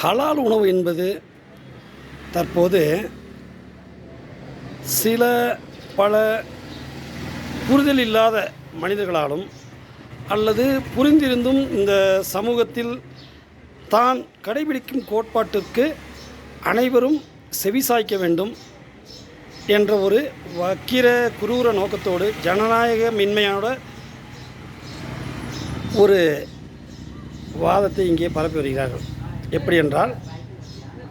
ஹலால் உணவு என்பது தற்போது சில பல புரிதல் இல்லாத மனிதர்களாலும் அல்லது புரிந்திருந்தும் இந்த சமூகத்தில் தான் கடைபிடிக்கும் கோட்பாட்டிற்கு அனைவரும் செவிசாய்க்க வேண்டும் என்ற ஒரு வக்கிர குரூர நோக்கத்தோடு ஜனநாயக மின்மையோட ஒரு வாதத்தை இங்கே பரப்பி வருகிறார்கள். எப்படி என்றால்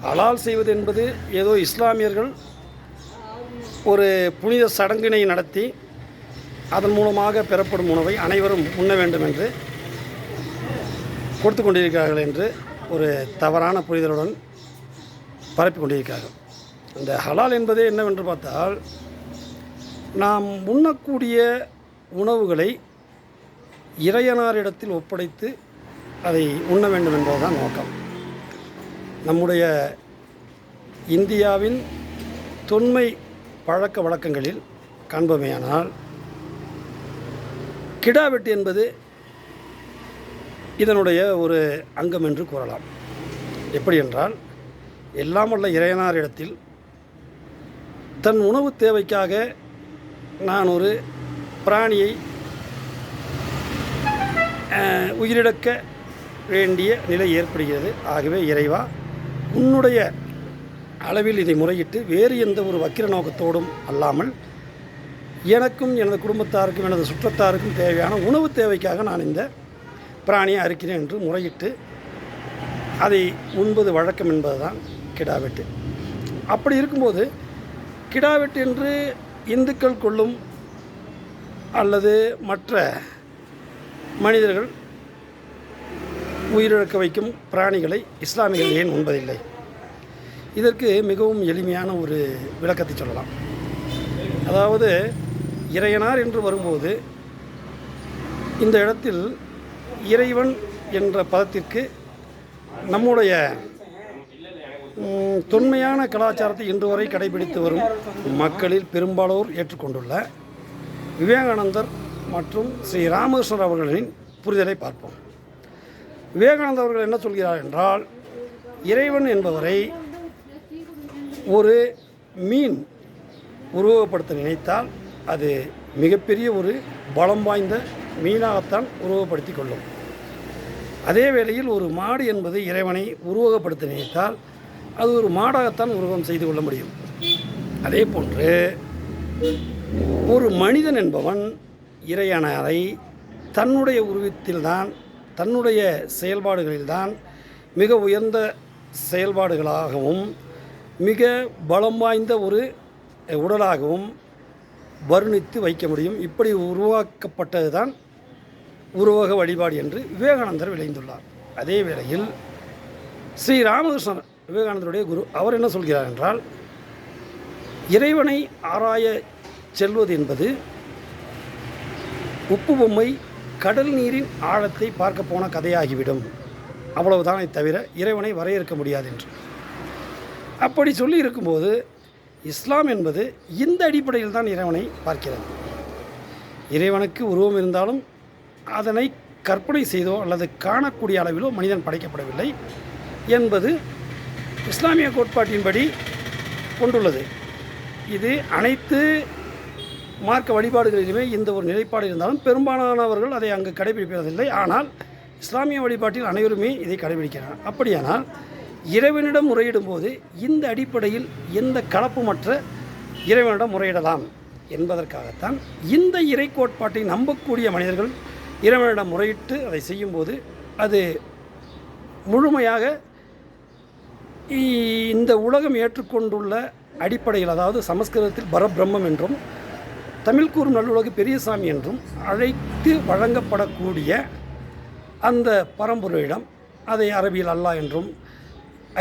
ஹலால் செய்வது என்பது ஏதோ இஸ்லாமியர்கள் ஒரு புனித சடங்கினை நடத்தி அதன் மூலமாக பெறப்படும் உணவை அனைவரும் உண்ண வேண்டும் என்று கொடுத்து கொண்டிருக்கிறார்கள் என்று ஒரு தவறான புரிதலுடன் பரப்பி கொண்டிருக்கிறார்கள். இந்த ஹலால் என்பதே என்னவென்று பார்த்தால் நாம் உண்ணக்கூடிய உணவுகளை இறையனாரிடத்தில் ஒப்படைத்து அதை உண்ண வேண்டும் என்பதுதான் நோக்கம். நம்முடைய இந்தியாவின் தொன்மை பழக்க வழக்கங்களில் காண்போமேயானால் கிடாவெட்டு என்பது இதனுடைய ஒரு அங்கம் என்று கூறலாம். எப்படி என்றால் எல்லாம் வல்ல இறையனாரிடத்தில் தன் உணவு தேவைக்காக நான் ஒரு பிராணியை உயிரிழக்க வேண்டிய நிலை ஏற்படுகிறது. ஆகவே இறைவா உன்னுடைய அளவில் இதை முறையிட்டு வேறு எந்த ஒரு வக்கிர நோக்கத்தோடும் அல்லாமல் எனக்கும் எனது குடும்பத்தாருக்கும் எனது சுற்றத்தாருக்கும் தேவையான உணவு தேவைக்காக நான் இந்த பிராணியை அறுக்கிறேன் என்று முறையிட்டு அதை உண்பது வழக்கம் என்பதுதான் கிடாவெட்டு. அப்படி இருக்கும்போது கிடாவெட்டு என்று இந்துக்கள் கொள்ளும் அல்லது மற்ற மனிதர்கள் உயிரிழக்க வைக்கும் பிராணிகளை இஸ்லாமியர்கள் ஏன் உண்பதில்லை? இதற்கு மிகவும் எளிமையான ஒரு விளக்கத்தை சொல்லலாம். அதாவது இறையனார் என்று வரும்போது இந்த இடத்தில் இறைவன் என்ற பதத்திற்கு நம்முடைய தொன்மையான கலாச்சாரத்தை இன்று வரை கடைபிடித்து வரும் மக்களில் பெரும்பாலோர் ஏற்றுக்கொண்டுள்ள விவேகானந்தர் மற்றும் ஸ்ரீ ராமகிருஷ்ணர் அவர்களின் புரிதலை பார்ப்போம். விவேகானந்தர் அவர்கள் என்ன சொல்கிறார் என்றால் இறைவன் என்பவரை ஒரு மீன் உருவகப்படுத்த நினைத்தால் அது மிகப்பெரிய ஒரு பலம் வாய்ந்த மீனாகத்தான் உருவகப்படுத்தி கொள்ளும். அதே வேளையில் ஒரு மாடு என்பது இறைவனை உருவகப்படுத்த நினைத்தால் அது ஒரு மாடாகத்தான் உருவகம் செய்து கொள்ள முடியும். அதே போன்று ஒரு மனிதன் என்பவன் இறையானாரை தன்னுடைய உருவத்தில்தான் தன்னுடைய செயல்பாடுகளில்தான் மிக உயர்ந்த செயல்பாடுகளாகவும் மிக பலம் வாய்ந்த ஒரு உடலாகவும் வர்ணித்து வைக்க முடியும். இப்படி உருவாக்கப்பட்டது தான் உருவக வழிபாடு என்று விவேகானந்தர் விளைந்துள்ளார். அதே வேளையில் ஸ்ரீ ராமகிருஷ்ணன் விவேகானந்தருடைய குரு அவர் என்ன சொல்கிறார் என்றால் இறைவனை ஆராய செல்வது என்பது உப்பு பொம்மை கடல் நீரின் ஆழத்தை பார்க்க போன கதையாகிவிடும். அவ்வளவுதானே தவிர இறைவனை வரையறுக்க முடியாது என்று. அப்படி சொல்லி இருக்கும்போது இஸ்லாம் என்பது இந்த அடிப்படையில் தான் இறைவனை பார்க்கிறது. இறைவனுக்கு உருவம் இருந்தாலும் அதனை கற்பனை செய்தோ அல்லது காணக்கூடிய அளவிலோ மனிதன் படைக்கப்படவில்லை என்பது இஸ்லாமிய கோட்பாட்டின்படி கொண்டுள்ளது. இது அனைத்து மார்க்க வழிபாடுகளிலுமே இந்த ஒரு நிலைப்பாடு இருந்தாலும் பெரும்பாலானவர்கள் அதை அங்கு கடைபிடிப்பதில்லை. ஆனால் இஸ்லாமிய வழிபாட்டில் அனைவருமே இதை கடைபிடிக்கிறார். அப்படியானால் இறைவனிடம் முறையிடும் போது இந்த அடிப்படையில் எந்த கலப்புமற்ற இறைவனிடம் முறையிடலாம் என்பதற்காகத்தான் இந்த இறை கோட்பாட்டை நம்பக்கூடிய மனிதர்கள் இறைவனிடம் முறையிட்டு அதை செய்யும்போது அது முழுமையாக இந்த உலகம் ஏற்றுக்கொண்டுள்ள அடிப்படையில் அதாவது சமஸ்கிருதத்தில் பரபிரம்மம் என்றும் தமிழ் கூறும் நல்லுலகு பெரியசாமி என்றும் அழைத்து வழங்கப்படக்கூடிய அந்த பரம்பொருளிடம் அதை அரபியில் அல்லா என்றும்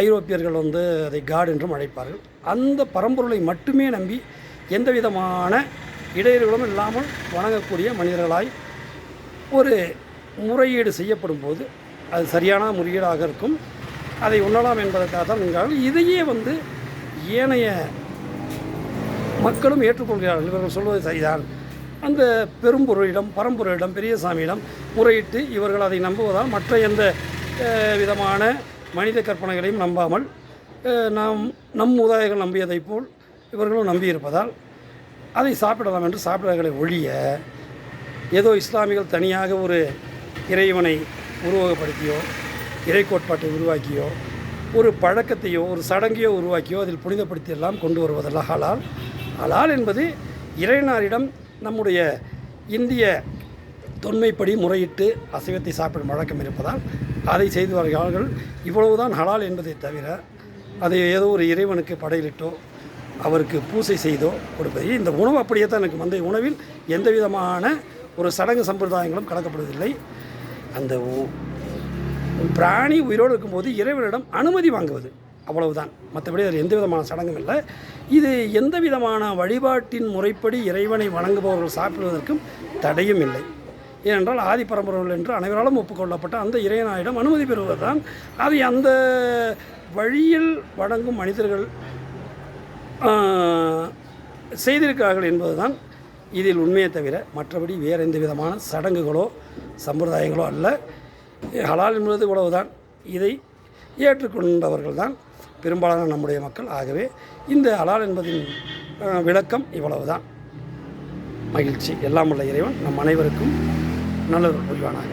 ஐரோப்பியர்கள் வந்து அதை காட் என்றும் அழைப்பார்கள். அந்த பரம்பொருளை மட்டுமே நம்பி எந்த விதமான இடையர்களும் இல்லாமல் வணங்கக்கூடிய மனிதர்களாய் ஒரு முறையீடு செய்யப்படும் போது அது சரியான முறையீடாக இருக்கும். அதை உண்ணலாம் என்பதற்காக தான் என்கிறார்கள் இதையே வந்து ஏனைய மக்களும் ஏற்றுக்கொள்கிறார்கள். இவர்கள் சொல்வது சரிதான். அந்த பெரும்பொருளிடம் பரம்பொருளிடம் பெரியசாமியிடம் முறையிட்டு இவர்கள் அதை நம்புவதால் மற்ற எந்த விதமான மனித கற்பனைகளையும் நம்பாமல் நாம் நம் மூதாதைகள் நம்பியதைப் போல் இவர்களும் நம்பியிருப்பதால் அதை சாப்பிடலாம் என்று சாப்பிடுவர்களை ஒழிய ஏதோ இஸ்லாமிகள் தனியாக ஒரு இறைவனை உருவகப்படுத்தியோ இறை கோட்பாட்டை உருவாக்கியோ ஒரு பழக்கத்தையோ ஒரு சடங்கையோ உருவாக்கியோ அதில் புனிதப்படுத்தியெல்லாம் கொண்டு வருவதல்ல ஹலால். ஹலால் என்பது இறைவனாரிடம் நம்முடைய இந்திய தொன்மைப்படி முறையிட்டு அசைவத்தை சாப்பிடும் வழக்கம் இருப்பதால் அதை செய்து வருகிறார்கள். இவ்வளவுதான் ஹலால் என்பதை தவிர அதை ஏதோ ஒரு இறைவனுக்கு படையிலிட்டோ அவருக்கு பூசை செய்தோ கொடுப்பது இந்த உணவு அப்படியே தான் எனக்கு வந்த உணவில் எந்த விதமான ஒரு சடங்கு சம்பிரதாயங்களும் கலக்கப்படுவதில்லை அந்த உ- பிராணி உயிரோடு இருக்கும்போது இறைவனிடம் அனுமதி வாங்குவது அவ்வளவுதான். மற்றபடி அதில் எந்த விதமான சடங்கும் இல்லை. இது எந்த விதமான வழிபாட்டின் முறைப்படி இறைவனை வணங்குபவர்கள் சாப்பிடுவதற்கும் தடையும் இல்லை. ஏனென்றால் ஆதி பரம்பரைகள் என்று அனைவராலும் ஒப்புக்கொள்ளப்பட்ட அந்த இறைவனாயிடம் அனுமதி பெறுவதுதான். அதை அந்த வழியில் வணங்கும் மனிதர்கள் செய்திருக்கிறார்கள் என்பதுதான் இதில் உண்மையை தவிர மற்றபடி வேறு எந்த விதமான சடங்குகளோ சம்பிரதாயங்களோ அல்ல. ஹலால் என்பது இவ்வளவுதான். இதை ஏற்றுக்கொண்டவர்கள் தான் பெரும்பாலான நம்முடைய மக்கள். ஆகவே இந்த அலால் என்பதின் விளக்கம் இவ்வளவுதான். மகிழ்ச்சி. எல்லாம் உள்ள இறைவன் நம் அனைவருக்கும் நல்லது புரிவானாக.